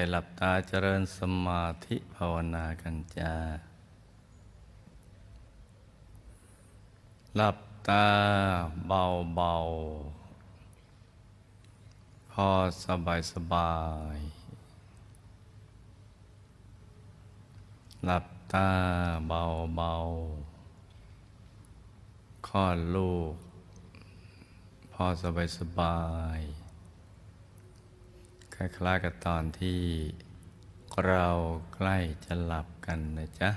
ใจหลับตาเจริญสมาธิภาวนากันจ้า หลับตาเบาๆพอสบายสบาย หลับตาเบาๆคลอดลูก พอสบายสบาย ล้ายๆกับตอนที่เราใกล้จะหลับกันนะจ๊ะ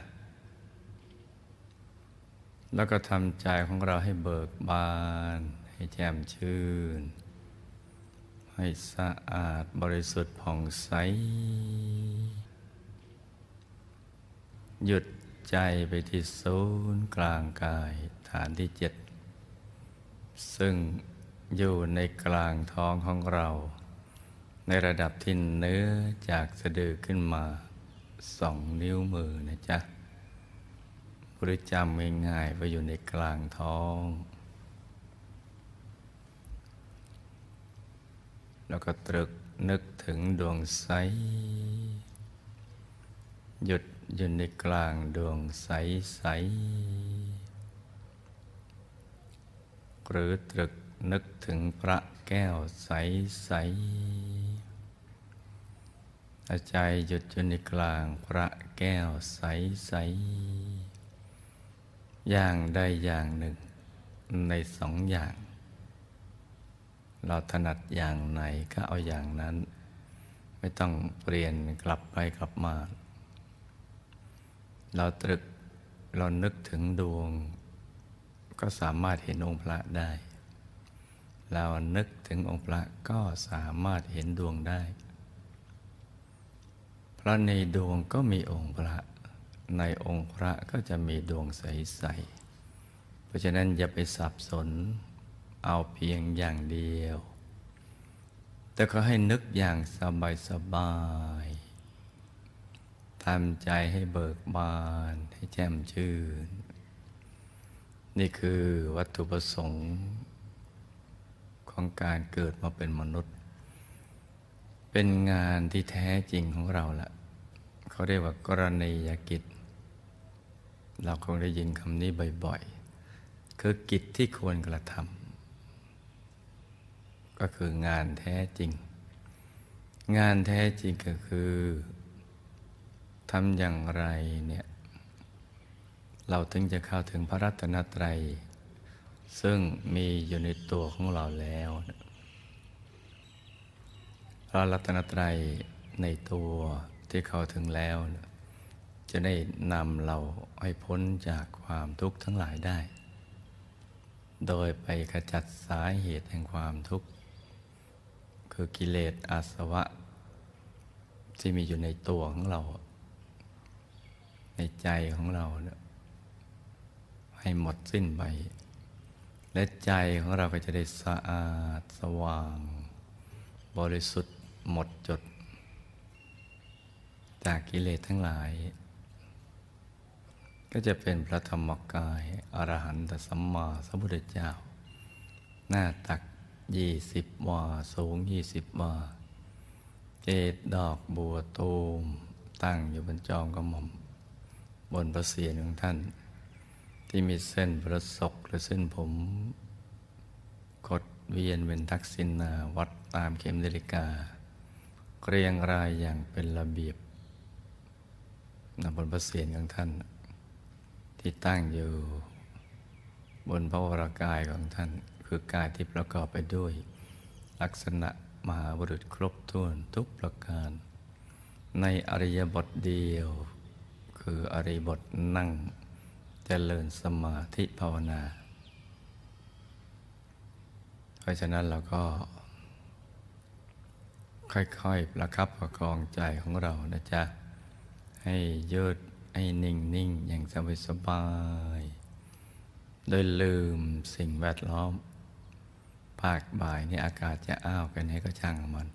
แล้วก็ทำใจของเราให้เบิกบาน ให้แจ่มชื่น ให้สะอาดบริสุทธิ์ผ่องใส หยุดใจไปที่ศูนย์กลางกายฐานที่เจ็ด ซึ่งอยู่ในกลางท้องของเรา ในระดับที่เนื้อจากสะดือขึ้นมาสองนิ้วมือนะจ๊ะบริจำง่ายๆว่าอยู่ในกลางท้อง แล้วก็ตรึกนึกถึงดวงใส หยุดอยู่ในกลางดวงใสใส หรือตรึกนึกถึงพระแก้วใสใส อาใจหยุดอยู่ในกลางพระแก้วใสใสอย่างใดอย่างหนึ่ง ในสองอย่าง เราถนัดอย่างไหนก็เอาอย่างนั้น ไม่ต้องเปลี่ยนกลับไปกลับมา เราตรึกเรานึกถึงดวง ก็สามารถเห็นองค์พระได้ เรานึกถึงองค์พระก็สามารถเห็นดวงได้ พระในดวงก็มีองค์พระ ในองค์พระก็จะมีดวงใส ๆ เพราะฉะนั้นอย่าไปสับสนเอาเพียงอย่างเดียว แต่ก็ให้นึกอย่างสบายสบายทำใจให้เบิกบาน ให้แจ่มชื่น นี่คือวัตถุประสงค์ของการเกิดมาเป็นมนุษย์ เป็นงานที่แท้จริงของเราละเขาเรียกว่ากรณียกิจ เราคงได้ยินคำนี้บ่อยๆ คือกิจที่ควรกระทำก็คืองานแท้จริง งานแท้จริงก็คือทำอย่างไรเนี่ยเราถึงจะเข้าถึงพระรัตนตรัย ซึ่งมีอยู่ในตัวของเราแล้วพ ระรัตนตรัยในตัวที่เขาถึงแล้ว จะได้นำเราให้พ้นจากความทุกข์ทั้งหลายได้ โดยไปขจัดสาเหตุแห่งความทุกข์ คือกิเลสอาสวะ ที่มีอยู่ในตัวของเรา ในใจของเรา ให้หมดสิ้นไป และใจของเราก็จะได้สะอาดสว่าง บริสุทธิ์ หมดจด จากกิเลสทั้งหลาย ก็จะเป็นพระธรรมกายอรหันตสัมมาสัมพุทธเจ้า หน้าตักยี่สิบวา สูงยี่สิบวา เจดดอกบัวตูม ตั้งอยู่บนจอมกระหม่อม บนพระเศียรของท่าน ที่มีเส้นประศกหรือเส้นผมกดเวียนเป็นทักษิณาวัดตามเข็มนาฬิกา เรียงรายอย่างเป็นระเบียบนบนพระเศียรของท่าน ที่ตั้งอยู่ บนพระวรากายของท่าน คือกายที่ประกอบไปด้วย ลักษณะมหาบุรุษครบถ้วนทุกประการ ในอริยบทเดียว คืออริยบทนั่งจเจริญสมาธิภาวนา เพราะฉะนั้นเราก็ ค่อยๆ ประคับประคองใจของเรานะจ๊ะ ให้ยืดให้นิ่งนิ่งอย่างสบายสบาย โดยลืมสิ่งแวดล้อม ภาคบ่ายนี่อากาศจะอ้าวกันให้ก็ช่างมัน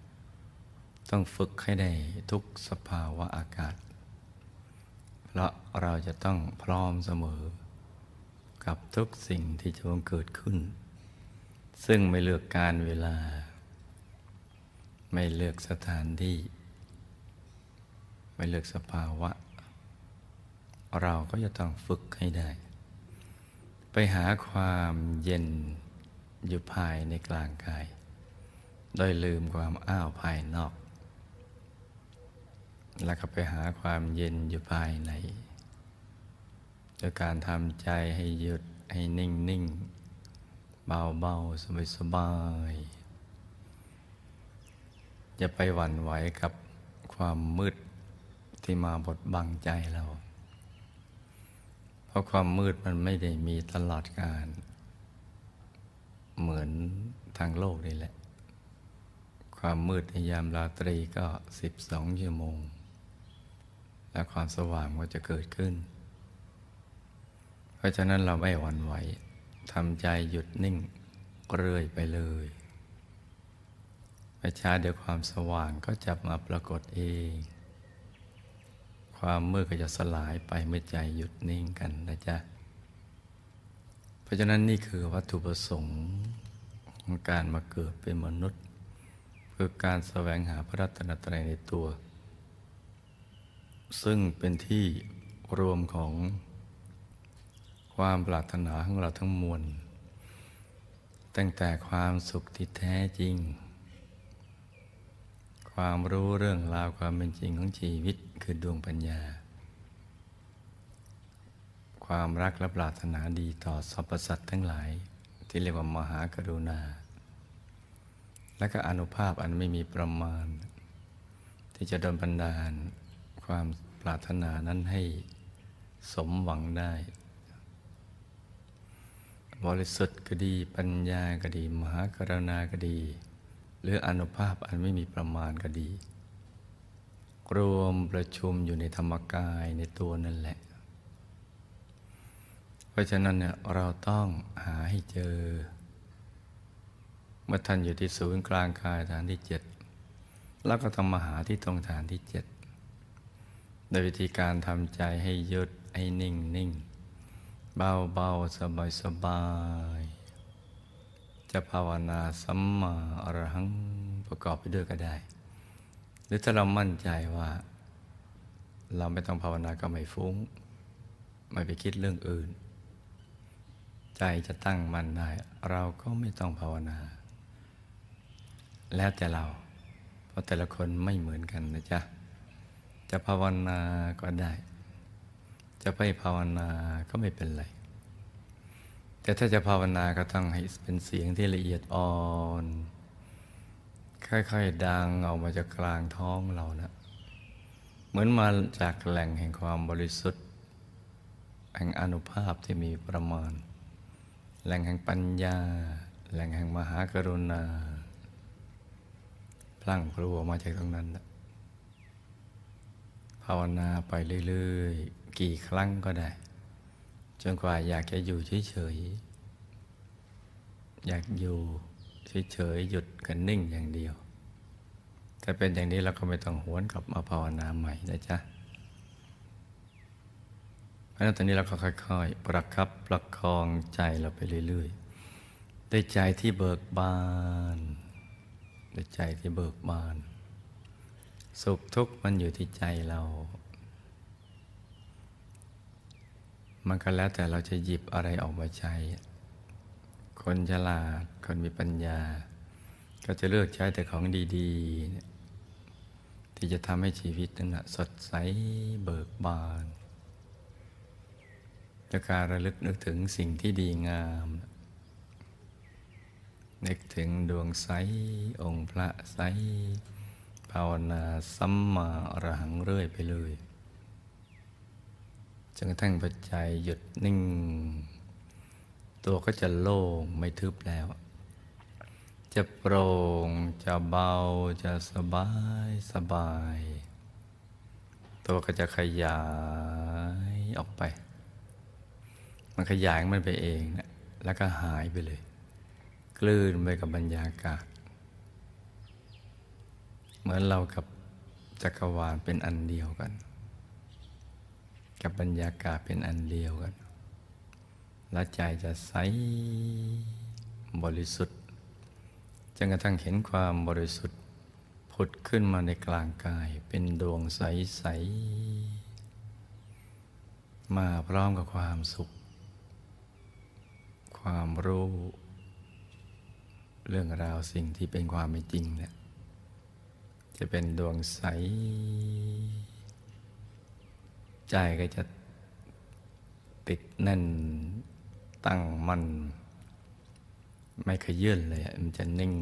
ต้องฝึกให้ได้ทุกสภาวะอากาศ เพราะเราจะต้องพร้อมเสมอ กับทุกสิ่งที่จะเกิดขึ้น ซึ่งไม่เลือกการเวลา ไม่เลือกสถานที่ ไม่เลือกสภาวะ เราก็จะต้องฝึกให้ได้ ไปหาความเย็นอยู่ภายในกลางกาย โดยลืมความอ้าวภายนอก แล้วก็ไปหาความเย็นอยู่ภายในโดยการทำใจให้หยุดให้นิ่งนิ่งเบาเบาสบายสบาย อย่าไปหวั่นไหวกับความมืดที่มาบดบังใจเรา เพราะความมืดมันไม่ได้มีตลอดการเหมือนทางโลกนี่แหละ ความมืดในยามราตรีก็สิบสองชั่วโมง และความสว่างก็จะเกิดขึ้น เพราะฉะนั้นเราไม่หวั่นไหวทำใจหยุดนิ่งเรื่อยไปเลย ไม่ช้าเดี๋ยวความสว่างก็จะมาปรากฏเอง ความมืดก็จะสลายไปเมื่อใจหยุดนิ่งกันนะจ๊ะ เพราะฉะนั้นนี่คือวัตถุประสงค์ของการมาเกิดเป็นมนุษย์เพื่อการแสวงหาพระรัตนตรัยในตัว ซึ่งเป็นที่รวมของความปรารถนาของเราทั้งมวล ตั้งแต่ความสุขที่แท้จริง ความรู้เรื่องราวความเป็นจริงของชีวิตคือดวงปัญญา ความรักและปรารถนาดีต่อสรรพสัตว์ทั้งหลาย ที่เรียกว่ามหากรุณา และก็อนุภาพอันไม่มีประมาณ ที่จะดลบันดาล ความปรารถนานั้นให้สมหวังได้ บริสุทธิ์ก็ดีปัญญาก็ดี มหากรุณาก็ดี หรืออนุภาพอันไม่มีประมาณก็ดี รวมประชุมอยู่ในธรรมกายในตัวนั่นแหละ เพราะฉะนั้นเนี่ยเราต้องหาให้เจอ เมื่อท่านอยู่ที่ศูนย์กลางกายฐานที่เจ็ดแล้วก็ต้องมาหาที่ตรงฐานที่เจ็ดโดยวิธีการทำใจให้ยุดให้นิ่งนิ่งเบาเบาสบายสบาย จะภาวนาสัมมาอรหังประกอบไปด้วยก็ได้ หรือถ้าเรามั่นใจว่า เราไม่ต้องภาวนาก็ไม่ฟุ้ง ไม่ไปคิดเรื่องอื่น ใจจะตั้งมั่นได้ เราก็ไม่ต้องภาวนา แล้วแต่เรา เพราะแต่ละคนไม่เหมือนกันนะจ๊ะ จะภาวนาก็ได้ จะไม่ภาวนาก็ไม่เป็นไร แต่ถ้าจะภาวนาก็ต้องให้เป็นเสียงที่ละเอียดอ่อน ค่อยๆ ดังออกมาจากกลางท้องเรานะ เหมือนมาจากแหล่งแห่งความบริสุทธิ์ แห่งอนุภาพที่มีประมาณ แหล่งแห่งปัญญา แหล่งแห่งมหากรุณา พลั่งพลูออกมาจากตรงนั้นนะภาวนาไปเรื่อยๆ กี่ครั้งก็ได้ จนกว่าอยากจะอยู่เฉยๆอยากอยู่เฉยๆหยุดกันนิ่งอย่างเดียว ถ้าเป็นอย่างนี้เราก็ไม่ต้องหวนกลับมาภาวนาใหม่นะจ๊ะเพราะนั้นตอนนี้เราก็ค่อย ๆ ประคับประคองใจเราไปเรื่อยๆด้วยใจที่เบิกบานด้วยใจที่เบิกบาน สุขทุกข์มันอยู่ที่ใจเรา มันก็แล้วแต่เราจะหยิบอะไรออกมาใช้ คนฉลาด คนมีปัญญา ก็จะเลือกใช้แต่ของดีๆ ที่จะทำให้ชีวิตนั้นสดใสเบิกบานด้วยการระลึกนึกถึงสิ่งที่ดีงาม นึกถึงดวงใส องค์พระใส ภาวนาสัมมาอรหังเรื่อยไปเลย จนกระทั่งปัจจัยหยุดนิ่ง ตัวก็จะโล่งไม่ทึบแล้ว จะโปร่งจะเบาจะสบายสบาย ตัวก็จะขยายออกไป มันขยายมันไปเองนะแล้วก็หายไปเลย กลืนไปกับบรรยากาศ เหมือนเรากับจักรวาลเป็นอันเดียวกัน กับบรรยากาศเป็นอันเดียวกัน และใจจะใสบริสุทธิ์จนกระทั่งเห็นความบริสุทธิ์ผุดขึ้นมาในกลางกายเป็นดวงใส ๆ มาพร้อมกับความสุข ความรู้ เรื่องราวสิ่งที่เป็นความเป็นจริงเนี่ยจะเป็นดวงใส ใจก็จะติดแน่นตั้งมัน่นไม่ขยื่นเลย มันจะนิ่ง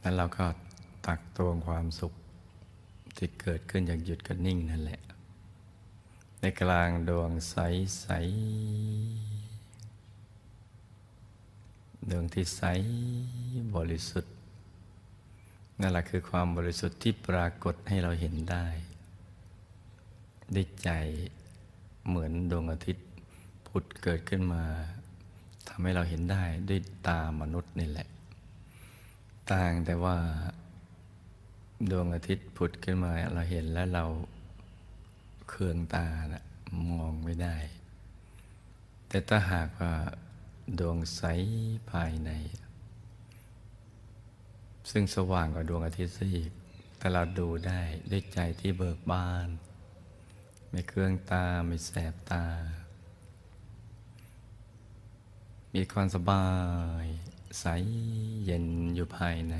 แล้วเราก็ตักตวงความสุขที่เกิดขึ้นจากหยุดก็นิ่งนั่นแหละ ในกลางดวงใสใสดวงที่ใสบริสุทธิ์นั่นแหละคือความบริสุทธิ์ที่ปรากฏให้เราเห็นได้ ได้ใจเหมือนดวงอาทิตย์ผุดเกิดขึ้นมาทำให้เราเห็นได้ด้วยตามนุษย์นี่แหละ ต่างแต่ว่า ดวงอาทิตย์ผุดขึ้นมาเราเห็นแล้วเราเคืองตานะมองไม่ได้ แต่ถ้าหากว่าดวงใสภายใน ซึ่งสว่างกว่าดวงอาทิตย์ซีกแต่เราดูได้ด้วยใจที่เบิกบาน ไม่เครื่องตาไม่แสบตา มีความสบาย ใสเย็นอยู่ภายใน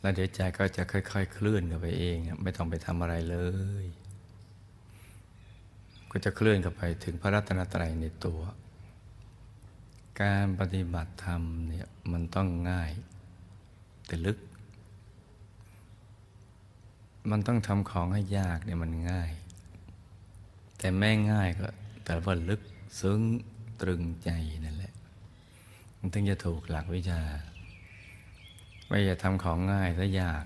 แล้วเดี๋ยวใจก็จะค่อยๆเคลื่อนกันไปเอง ไม่ต้องไปทำอะไรเลย ก็จะเคลื่อนกันไปถึงพระรัตนตรัยในตัว การปฏิบัติธรรมเนี่ยมันต้องง่าย แต่ลึก มันต้องทำของให้ยากเนี่ยมันง่าย แต่แม่ง่ายก็ แต่ว่าลึกซึ้งตรึงใจนั่นแหละ มันถึงจะถูกหลักวิชาไม่จะทำของง่ายซะยาก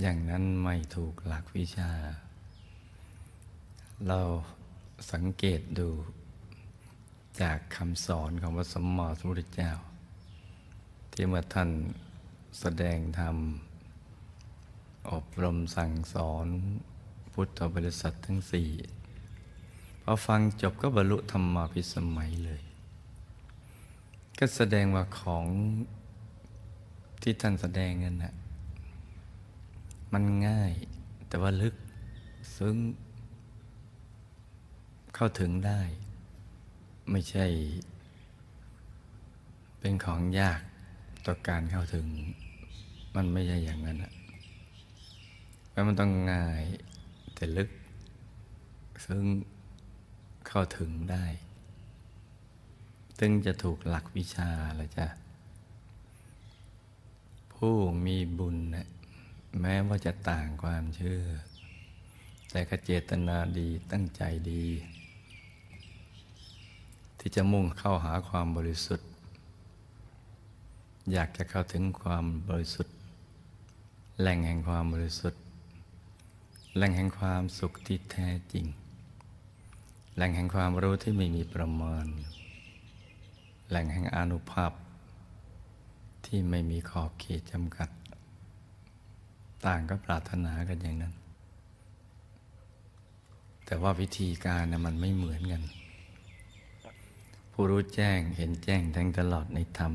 อย่างนั้นไม่ถูกหลักวิชา เราสังเกตดูจากคำสอนของพระสมมาสมุทรเจ้า ที่เมื่อท่านแสดงธรรม อบรมสั่งสอนพุทธบริษัททั้งสี่พอฟังจบก็บรรลุธรรมาภิสมัยเลย ก็แสดงว่าของที่ท่านแสดงนั่นนะมันง่ายแต่ว่าลึกซึ้งเข้าถึงได้ ไม่ใช่ เป็นของยากต่อการเข้าถึง มันไม่ใช่อย่างนั้นอะ เพราะมันต้องง่ายแต่ลึก ซึ่งเข้าถึงได้ ซึ่งจะถูกหลักวิชาละจ้ะ ผู้มีบุญนะแม้ว่าจะต่างความเชื่อ แต่ก็เจตนาดีตั้งใจดี ที่จะมุ่งเข้าหาความบริสุทธิ์ อยากจะเข้าถึงความบริสุทธิ์ แหล่งแห่งความบริสุทธิ์ แหล่งแห่งความสุขที่แท้จริง แหล่งแห่งความรู้ที่ไม่มีประมาณแหล่งแห่งอนุภาพ ที่ไม่มีขอบเขตจำกัด ต่างก็ปรารถนากันอย่างนั้น แต่ว่าวิธีการนะมันไม่เหมือนกัน ผู้รู้แจ้งเห็นแจ้งทั้งตลอดในธรรม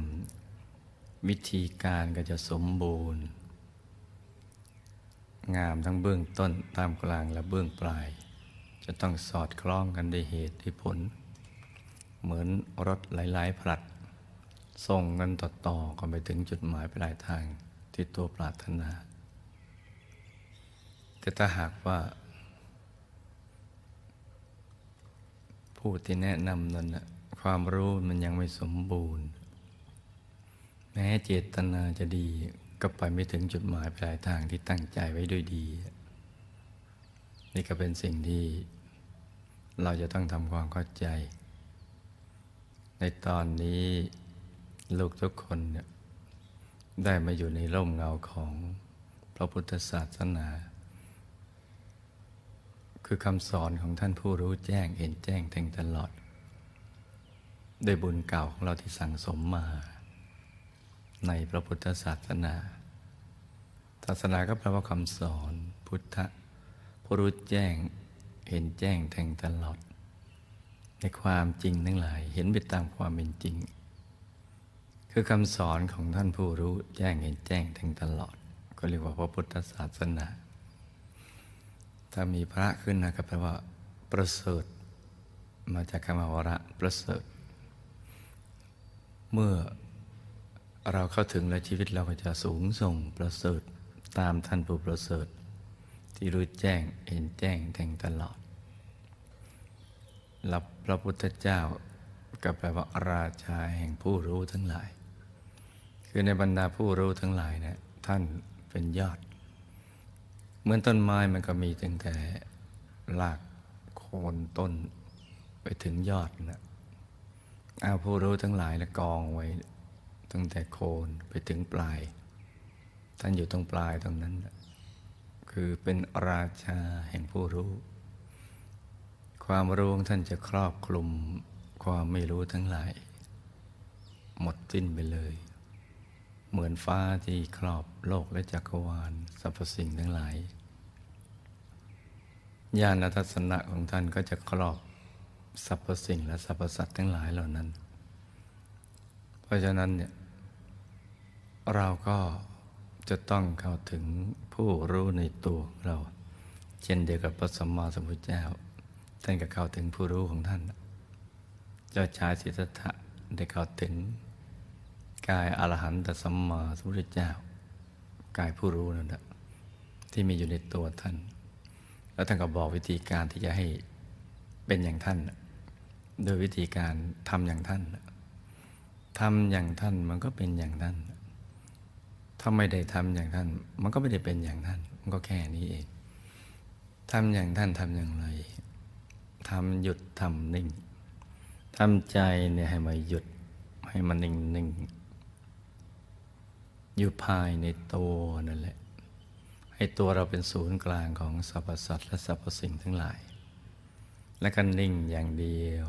วิธีการก็จะสมบูรณ์ งามทั้งเบื้องต้นตามกลางและเบื้องปลาย จะต้องสอดคล้องกันด้วยเหตุด้วยผล เหมือนรถหลาย ๆ ผลัด ส่งกันต่อๆกันไปถึงจุดหมายปลายทางที่ตัวปรารถนา แต่ถ้าหากว่า ผู้ที่แนะนำนั้นความรู้มันยังไม่สมบูรณ์ แม้เจตนาจะดี ก็ไปไม่ถึงจุดหมายปลายทางที่ตั้งใจไว้ด้วยดี นี่ก็เป็นสิ่งที่ เราจะต้องทำความเข้าใจ ในตอนนี้ลูกทุกคนเนี่ยได้มาอยู่ในร่มเงาของพระพุทธศาสนา คือคำสอนของท่านผู้รู้แจ้งเห็นแจ้งแทงตลอดด้วยบุญเก่าของเราที่สั่งสมมา ในพระพุทธศาสนา ศาสนาก็แปลว่าคำสอน พุทธผู้รู้แจ้งเห็นแจ้งแทงตลอด ในความจริงทั้งหลาย เห็นไปตามความเป็นจริง คือคำสอนของท่านผู้รู้แจ้งเห็นแจ้งแทงตลอด ก็เรียกว่าพระพุทธศาสนา ถ้ามีพระขึ้นนะก็แปลว่า ประเสริฐ มาจากคำว่าวระประเสริฐ เมื่อ เราเข้าถึงแล้วชีวิตเราก็จะสูงส่งประเสริฐตามท่านผู้ประเสริฐ ที่รู้แจ้งเห็นแจ้งแทงตลอดรับพระพุทธเจ้าก็แปลว่าราชาแห่งผู้รู้ทั้งหลาย คือในบรรดาผู้รู้ทั้งหลายเนะี่ยท่านเป็นยอด เหมือนต้นไม้มันก็มีตั้งแต่รากโคนต้นไปถึงยอดนะเอาผู้รู้ทั้งหลายแล้วกองไว้ ตั้งแต่โคนไปถึงปลาย ท่านอยู่ตรงปลายตรงนั้น คือเป็นราชาแห่งผู้รู้ ความรู้ท่านจะครอบคลุมความไม่รู้ทั้งหลาย หมดสิ้นไปเลย เหมือนฟ้าที่ครอบโลกและจักรวาลสรรพสิ่งทั้งหลายญาณทัศนะของท่านก็จะครอบสรรพสิ่งและสรรพสัตว์ทั้งหลายเหล่านั้น เพราะฉะนั้นเนี่ย เราก็จะต้องเข้าถึงผู้รู้ในตัวเรา เช่นเดียวกับพระสัมมาสัมพุทธเจ้า ท่านก็เข้าถึงผู้รู้ของท่าน เจ้าชายสิทธัตถะได้เข้าถึงกายอรหันตสัมมาสัมพุทธเจ้า กายผู้รู้นั่นแหละที่มีอยู่ในตัวท่าน แล้วท่านก็บอกวิธีการที่จะให้เป็นอย่างท่าน โดยวิธีการทำอย่างท่านทำอย่างท่านมันก็เป็นอย่างท่าน ถ้าไม่ได้ทำอย่างท่าน มันก็ไม่ได้เป็นอย่างท่าน มันก็แค่นี้เองทำอย่างท่านทำอย่างไรทำหยุดทำนิ่งทำใจเนี่ยให้มาหยุดให้มันนิ่งนิ่งอยู่ภายในตัวนั่นแหละ ให้ตัวเราเป็นศูนย์กลางของสรรพสัตว์และสรรพสิ่งทั้งหลาย และก็นิ่งอย่างเดียว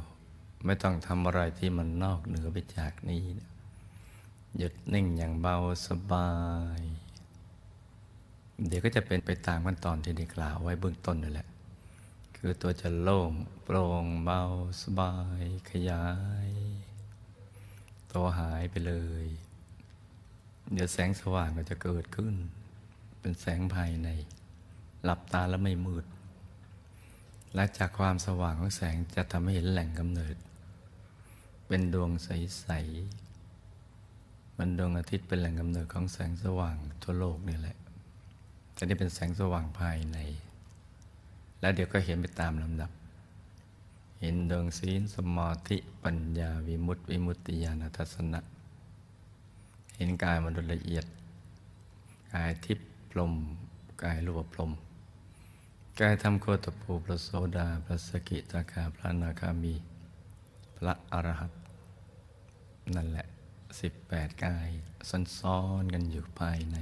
ไม่ต้องทำอะไรที่มันนอกเหนือไปจากนี้นะ หยุดนิ่งอย่างเบาสบาย เดี๋ยวก็จะเป็นไปตามขั้นตอนที่ได้กล่าวไว้เบื้องต้นนั่นแหละ คือตัวจะโล่งโปร่งเบาสบาย ขยาย ตัวหายไปเลย เดี๋ยวแสงสว่างก็จะเกิดขึ้น เป็นแสงภายใน หลับตาแล้วไม่มืด และจากความสว่างของแสงจะทำให้เห็นแหล่งกำเนิด เป็นดวงใสๆ มันดวงอาทิตย์เป็นแหล่งกำเนิดของแสงสว่างทั่วโลกนี่แหละ แต่นี่เป็นแสงสว่างภายใน แล้วเดี๋ยวก็เห็นไปตามลำดับ เห็นดวงศีลสมาธิปัญญาวิมุตติวิมุตติญาณทัศนะ เห็นกายมนุษย์ละเอียด กายทิพย์พรมกายรูปพรมกายธรรมโคตภูพระโสดาพระสกิตาคาพระนาคามี พระอรหัตนั่นแหละ สิบแปดกายซ้อนๆกันอยู่ภายใน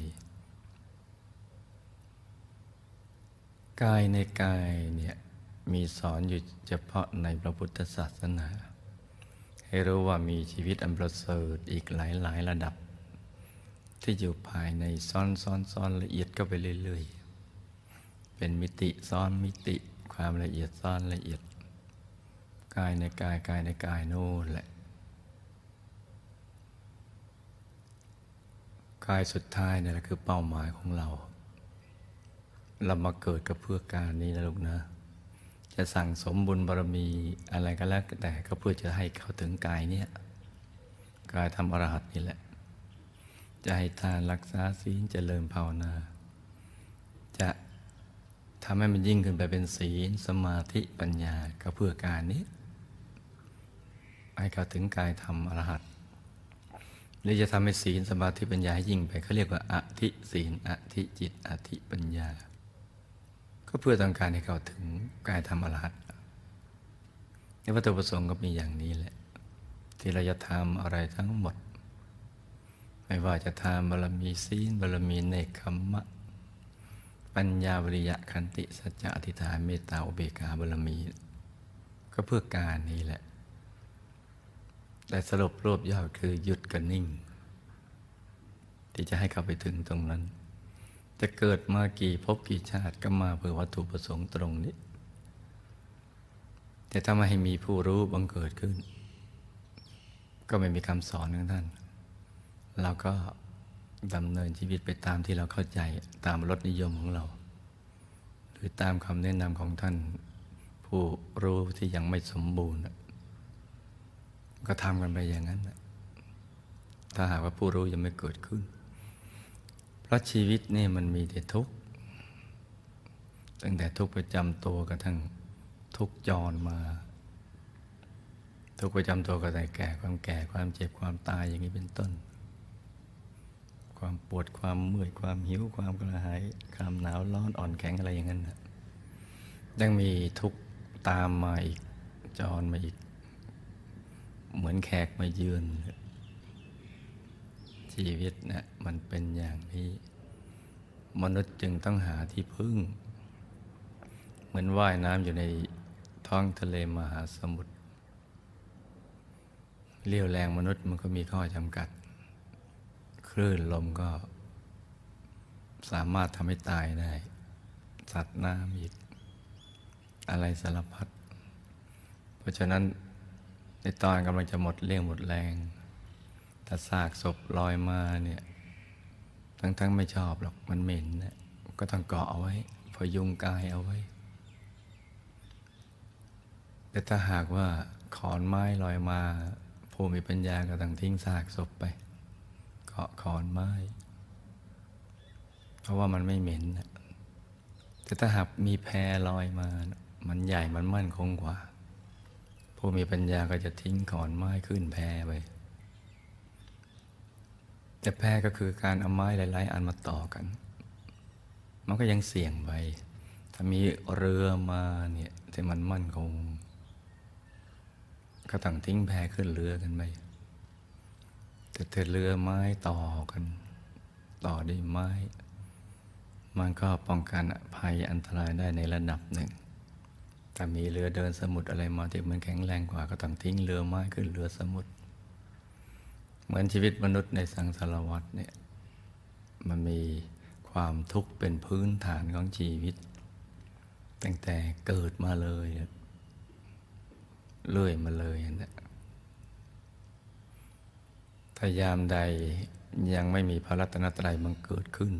กายในกายเนี่ยมีสอนอยู่เฉพาะในพระพุทธศาสนา ให้รู้ว่ามีชีวิตอันประเสริฐอีกหลายหลายระดับ ที่อยู่ภายในซ้อนซ้อนซ้อนละเอียดก็ไปเรื่อยๆ เป็นมิติซ้อนมิติความละเอียดซ้อนละเอียด กายในกายกายในกายโน่นแหละ กายสุดท้ายนี่แหละคือเป้าหมายของเรา เรามาเกิดกับเพื่อการนี้นะลูกนะ จะสั่งสมบุญบารมีอะไรก็แล้วแต่ก็เพื่อจะให้เข้าถึงกายเนี่ยกายทำอรหัตนี่แหละ จะให้ทานรักษาศีลเจริญภาวนา จะทำให้มันยิ่งขึ้นไปเป็นศีลสมาธิปัญญาก็เพื่อการนี้ ให้เข้าถึงกายทำอรหัต หรือจะทำให้ศีลสมาธิปัญญาให้ยิ่งไปเขาเรียกว่าอธิศีลอธิจิตอธิปัญญา ก็เพื่อต้องการให้เขาถึงกายธรรมอรหัตในวัตถุประสงค์ก็มีอย่างนี้แหละ ที่เราจะทำอะไรทั้งหมด ไม่ว่าจะทำบารมีศีลบารมีเนคขมะ ปัญญาวริยะขันติสัจจะอธิษฐานเมตตาอุเบกขาบารมี ก็เพื่อการนี้แหละ แต่สรุปรวบยอดคือหยุดกับนิ่ง ที่จะให้เข้าไปถึงตรงนั้น จะเกิดมากี่ภพกี่ชาติก็มาเพื่อวัตถุประสงค์ตรงนี้ แต่ถ้าไม่ให้มีผู้รู้บังเกิดขึ้น ก็ไม่มีคำสอนของท่าน เราก็ดำเนินชีวิตไปตามที่เราเข้าใจตามรสนิยมของเรา หรือตามคำแนะนำของท่าน ผู้รู้ที่ยังไม่สมบูรณ์ ก็ทำกันไปอย่างนั้นถ้าหากว่าผู้รู้ยังไม่เกิดขึ้น เพราะชีวิตนี่มันมีแต่ทุกข์ ตั้งแต่ทุกข์ประจำตัวกระทั่งทุกข์จรมา ทุกข์ประจำตัวก็แต่แก่ความแก่ความเจ็บความตายอย่างนี้เป็นต้น ความปวดความเมื่อยความหิวความกระหายความหนาวร้อนอ่อนแข็งอะไรอย่างนั้นยังมีทุกข์ตามมาอีกจรมาอีก เหมือนแขกมาเยือนชีวิตนะมันเป็นอย่างนี้ มนุษย์จึงต้องหาที่พึ่ง เหมือนว่ายน้ำอยู่ในท้องทะเลมหาสมุทรเรี่ยวแรงมนุษย์มันก็มีข้อจำกัด คลื่นลมก็ สามารถทำให้ตายได้ สัตว์น้ำอีก อะไรสารพัด เพราะฉะนั้น ในตอนกำลังจะหมดเรี่ยงหมดแรงถ้าซากศพลอยมาเนี่ยทั้งๆไม่ชอบหรอกมันเหม็นนะก็ต้องเกาะเอาไว้ พยุงกายเอาไว้ แต่ถ้าหากว่าขอนไม้ลอยมา ผู้มีปัญญาก็ต้องทิ้งซากศพไป เกาะขอนไม้ เพราะว่ามันไม่เหม็นนะแต่ถ้าหากมีแพรลอยมา มันใหญ่มันมั่นคงกว่า ผู้มีปัญญาก็จะทิ้งขอนไม้ขึ้นแพไปแต่แพก็คือการเอาไม้หลาย ๆ อันมาต่อกัน มันก็ยังเสี่ยงไปถ้ามีเรือมาเนี่ยที่มันมั่นคง ก็ต้องทิ้งแพขึ้นเรือกันไปแต่ถ้าเรือไม้ต่อกัน ต่อด้วยไม้ มันก็ป้องกันภัยอันตรายได้ในระดับหนึ่ง ถ้ามีเรือเดินสมุทรอะไรมาที่มันแข็งแรงกว่าก็ต้องทิ้งเรือไม้ขึ้นเรือสมุทรเหมือนชีวิตมนุษย์ในสังสารวัฏเนี่ยมันมีความทุกข์เป็นพื้นฐานของชีวิต ตั้งแต่เกิดมาเลยเลื่อยมาเลยนะถ้ายามใดยังไม่มีพระรัตนตรัยมันเกิดขึ้น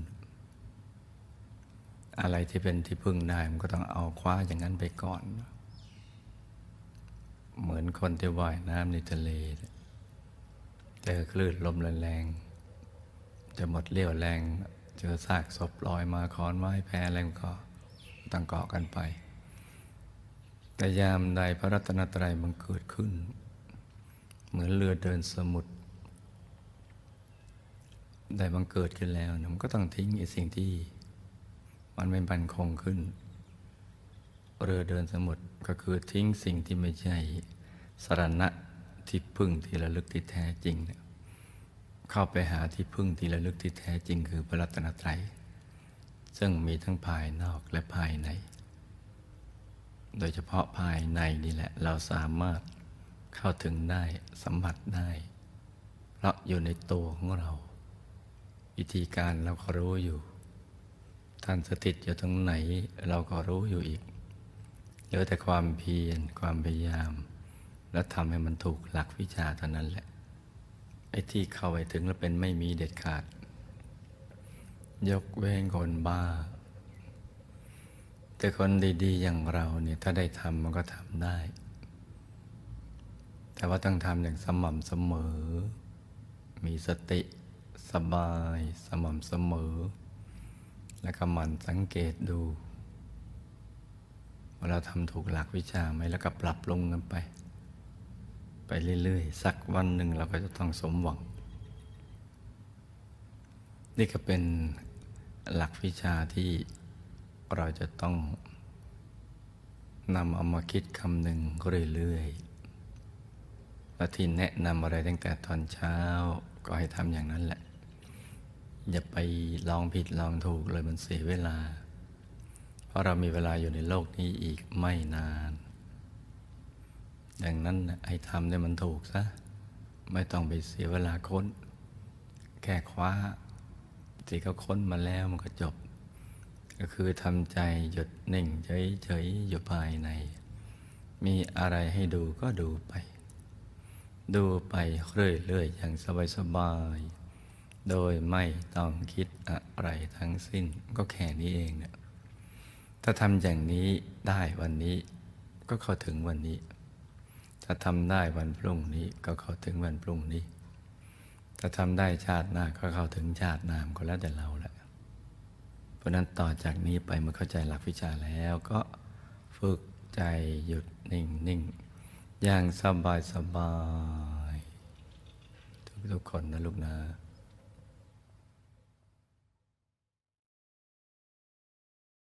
อะไรที่เป็นที่พึ่งได้มันก็ต้องเอาคว้าอย่างนั้นไปก่อน เหมือนคนที่ว่ายน้ำในทะเลเจอคลื่นลมแรงจะหมดเรี่ยวแรง เจอซากศพลอยมาคอนไม้แพอะไรก็ต้องเกาะกันไป แต่ยามใดพระรัตนตรัยมันเกิดขึ้น เหมือนเรือเดินสมุทรได้บังเกิดขึ้นแล้วมันก็ต้องทิ้งไอ้สิ่งที่ มันไม่บันคงขึ้น เรือเดินสมุทรก็คือทิ้งสิ่งที่ไม่ใช่สรณะที่พึ่งที่ระลึกที่แท้จริง เข้าไปหาที่พึ่งที่ระลึกที่แท้จริง คือพระรัตนตรัย ซึ่งมีทั้งภายนอกและภายใน โดยเฉพาะภายในนี่แหละ เราสามารถเข้าถึงได้สัมผัสได้ เพราะอยู่ในตัวของเรา วิธีการเราก็รู้อยู่ ท่านสถิตอยู่ตรงไหน เราก็รู้อยู่อีกเหลือแต่ความเพียรความพยายาม แล้วทำให้มันถูกหลักวิชาเท่านั้นแหละไอ้ที่เข้าไปถึงแล้วเป็นไม่มีเด็ดขาด ยกเว้นคนบ้า แต่คนดีๆอย่างเราเนี่ยถ้าได้ทำมันก็ทำได้ แต่ว่าต้องทำอย่างสม่ำเสมอ มีสติสบายสม่ำเสมอ แล้วก็หมั่นสังเกตดูว่าเราทำถูกหลักวิชาไหมแล้วก็ปรับลงกันไป ไปเรื่อยๆ สักวันหนึ่งเราก็จะต้องสมหวัง นี่ก็เป็นหลักวิชาที่เราจะต้องนำเอามาคิดคำหนึ่งเรื่อยๆและที่แนะนำอะไรตั้งแต่ตอนเช้าก็ให้ทำอย่างนั้นแหละ อย่าไปลองผิดลองถูกเลยมันเสียเวลา เพราะเรามีเวลาอยู่ในโลกนี้อีกไม่นาน ดังนั้นไอ้ทำเนี่ยมันถูกซะ ไม่ต้องไปเสียเวลาค้น แค่คว้าที่เขาค้นมาแล้วมันก็จบ ก็คือทำใจหยุดนิ่งเฉยๆอยู่ภายใน มีอะไรให้ดูก็ดูไป ดูไปเรื่อยๆอย่างสบายๆ โดยไม่ต้องคิดอะไรทั้งสิ้นก็แค่นี้เองเนี่ยถ้าทำอย่างนี้ได้วันนี้ก็เข้าถึงวันนี้ ถ้าทำได้วันพรุ่งนี้ก็เข้าถึงวันพรุ่งนี้ ถ้าทำได้ชาติหน้าก็เข้าถึงชาติหน้าก็แล้วแต่เราแหละเพราะนั้นต่อจากนี้ไปเมื่อเข้าใจหลักวิชาแล้วก็ฝึกใจหยุดนิ่งนิ่งอย่างสบายสบายทุกๆคนนะลูกนะ